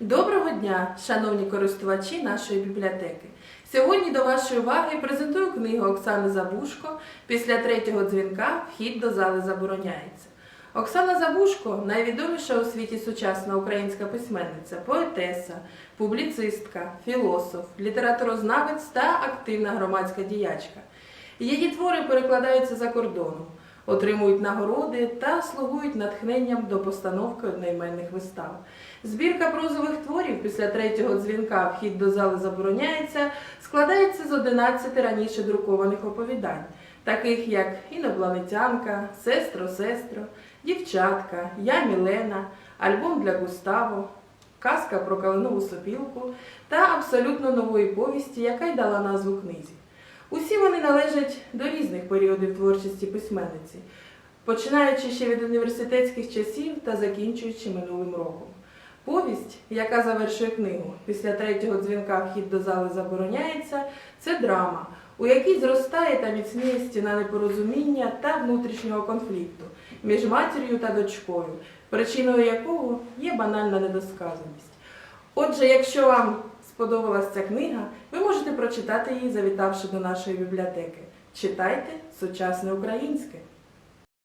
Доброго дня, шановні користувачі нашої бібліотеки. Сьогодні до вашої уваги презентую книгу Оксани Забушко Після третього дзвінка вхід до зали забороняється. Оксана Забушко найвідоміша у світі сучасна українська письменниця, поетеса, публіцистка, філософ, літературознавець та активна громадська діячка. Її твори перекладаються за кордоном, отримують нагороди та слугують натхненням до постановки одноіменних вистав. Збірка прозових творів після третього дзвінка вхід до зали забороняється складається з 11 раніше друкованих оповідань, таких як Інопланетянка, Сестро, сестро, Дівчатка, Я Мілена, Альбом для Густаво, Казка про калинову сопілку та абсолютно нової повісті, яка й дала назву книзі. Усі вони належать до різних періодів творчості письменниці, починаючи ще від університетських часів та закінчуючи минулим роком. Повість, яка завершує книгу після третього дзвінка вхід до зали забороняється, це драма, у якій зростає та міцніє стіна непорозуміння та внутрішнього конфлікту між матір'ю та дочкою, причиною якого є банальна недосказаність. Отже, якщо вам сподобалась ця книга, ви можете прочитати її, завітавши до нашої бібліотеки. Читайте сучасне українське.